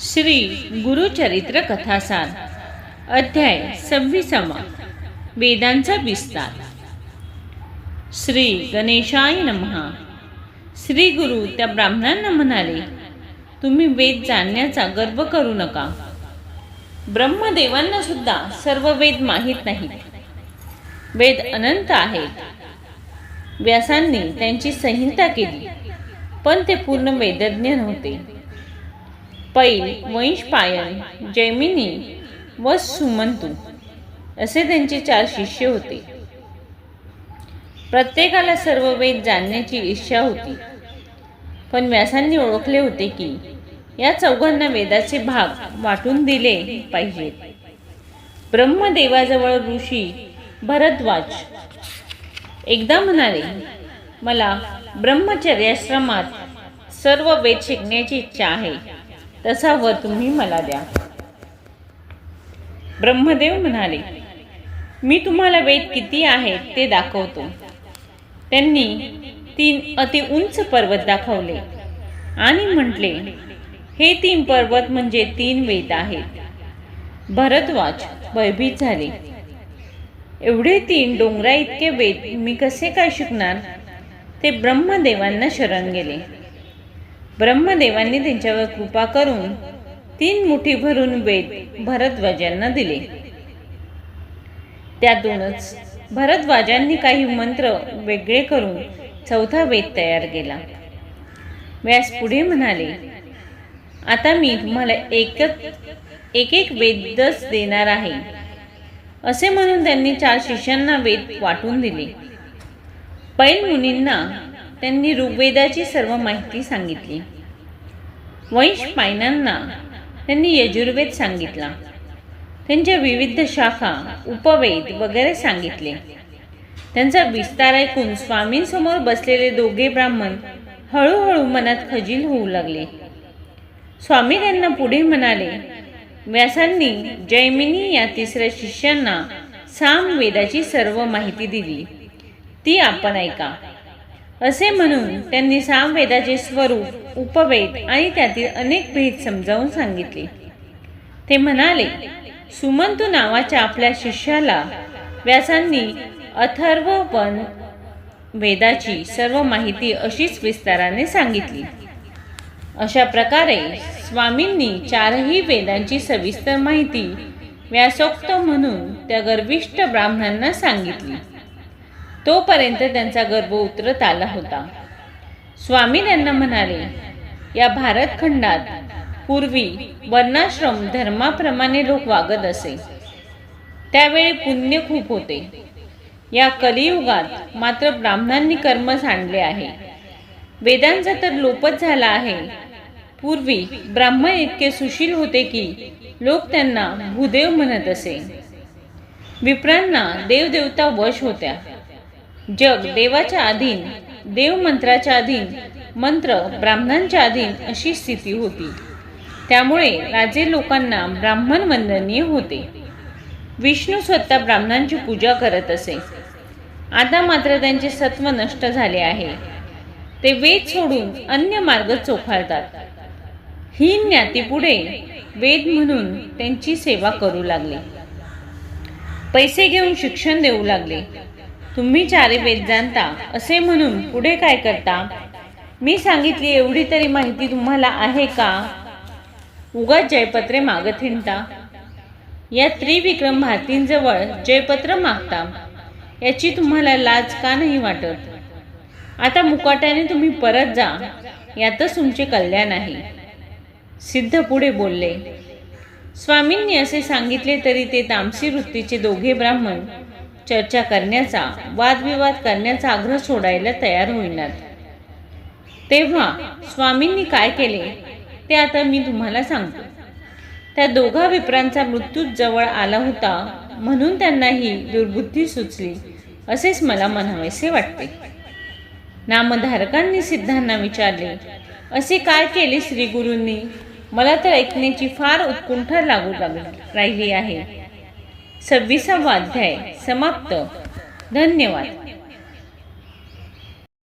श्री गुरुचरित्र कथासार अध्याय सव्वीसावा वेदांचा विस्तार. श्री गणेशाय नमहा श्री गुरु त्या ब्राह्मणांना म्हणाले तुम्ही वेद जाणण्याचा गर्व करू नका. ब्रह्मदेवांना सुद्धा सर्व वेद माहीत नाहीत. वेद अनंत आहेत. व्यासांनी त्यांची संहिता केली पण ते पूर्ण वेदज्ञ नव्हते पैल वंशपायन जैमिनी व सुमंतू असे त्यांचे चार शिष्य होते. प्रत्येकाला सर्व वेद जाणण्याची इच्छा होती. पण व्यासांनी ओळखले होते की या चौघांना वेदाचे भाग वाटून दिले पाहिजेत. ब्रह्मदेवाजवळ ऋषी भरद्वाज एकदा म्हणाले मला ब्रह्मचर्याश्रमात सर्व वेद शिकण्याची इच्छा आहे. तसा वर तुम्ही मला द्या. ब्रह्मदेव म्हणाले मी तुम्हाला वेद किती आहे ते दाखवतो. त्यांनी तीन अति उंच पर्वत दाखवले आणि म्हटले हे तीन पर्वत म्हणजे तीन वेद आहेत. भरद्वाज भयभीत झाले. एवढे तीन डोंगरा इतके वेद मी कसे काय शिकणार? ते ब्रह्मदेवांना शरण गेले. ब्रह्मदेवांनी त्यांच्यावर कृपा करून तीन मुठी भरून वेद भरद्वाजांना दिले. त्यातूनच भरद्वाजांनी काही मंत्र वेगळे करून चौथा वेद तयार केला. व्यास पुढे म्हणाले आता मी तुम्हाला एकच एक एक वेदच देणार आहे. असे म्हणून त्यांनी चार शिष्यांना वेद वाटून दिले. पैल मुनींना त्यांनी ऋग्वेदाची सर्व माहिती सांगितली. वंश पायनांना त्यांनी यजुर्वेद सांगितला. त्यांच्या विविध शाखा उपवेद वगैरे सांगितले. त्यांचा विस्तार ऐकून स्वामींसमोर बसलेले दोघे ब्राह्मण हळूहळू मनात खजील होऊ लागले. स्वामी त्यांना पुढे म्हणाले व्यासांनी जैमिनी या तिसऱ्या शिष्यांना सामवेदाची सर्व माहिती दिली. ती आपण ऐका. असे म्हणून त्यांनी सामवेदाचे स्वरूप उपवेद आणि त्यातील अनेक भेद समजावून सांगितले. ते म्हणाले सुमंतू नावाच्या आपल्या शिष्याला व्यासांनी अथर्वपण वेदाची सर्व माहिती अशीच विस्ताराने सांगितली. अशा प्रकारे स्वामींनी चारही वेदांची सविस्तर माहिती व्यासोक्त म्हणून त्या गर्विष्ठ ब्राह्मणांना सांगितली. तोपर्यंत त्यांचा गर्भ उतरत आला होता. स्वामी त्यांना म्हणाले या भारतखंडात पूर्वी वर्णाश्रम धर्माप्रमाणे लोक वागत असे. त्यावेळी पुण्य खूप होते. या कलियुगात मात्र ब्राह्मणांनी कर्म सांडले आहे. वेदांचा तर लोपच झाला आहे. पूर्वी ब्राह्मण इतके सुशील होते की लोक त्यांना भूदेव म्हणत असे. विप्रांना देवदेवता वश होत्या. जग देवाच्या अधीन देव मंत्राच्या अधीन मंत्र ब्राह्मणांच्या अधीन अशी स्थिती होती. त्यामुळे राजे लोकांना ब्राह्मण वंदनीय होते. विष्णू स्वतः ब्राह्मणांची पूजा करत असे. आता मात्र त्यांचे सत्व नष्ट झाले आहे. ते वेद सोडून अन्य मार्ग चोखाळतात ही ज्ञातीपुढे वेद म्हणून त्यांची सेवा करू लागले. पैसे घेऊन शिक्षण देऊ लागले. तुम्ही चारे वेद जाणता असे म्हणून पुढे काय करता? मी सांगितली एवढी तरी माहिती तुम्हाला आहे का? उगाच जयपत्रे मागत हिंडता. या त्रिविक्रम भारतींजवळ जयपत्र मागता. याची तुम्हाला लाज का नाही वाटत? आता मुकाट्याने तुम्ही परत जा. यातच तुमचे कल्याण आहे. सिद्ध पुढे बोलले. स्वामींनी असे सांगितले तरी ते तामसी वृत्तीचे दोघे ब्राह्मण चर्चा करण्याचा वादविवाद करण्याचा आग्रह सोडायला तयार होईनात. तेव्हा स्वामींनी काय केले? ते आता मी तुम्हाला सांगतो. त्या दोघा विप्रांचा मृत्यू जवळ आला होता म्हणून त्यांना ही दुर्बुद्धी सुचली असेच मला म्हणावेसे वाटते. नामधारकांनी सिद्धांना विचारले असे काय केले श्री गुरूंनी? मला तर ऐकण्याची फार उत्कुंठा लागू लागली राहिली आहे. सव्वीसावा अध्याय समाप्त. धन्यवाद.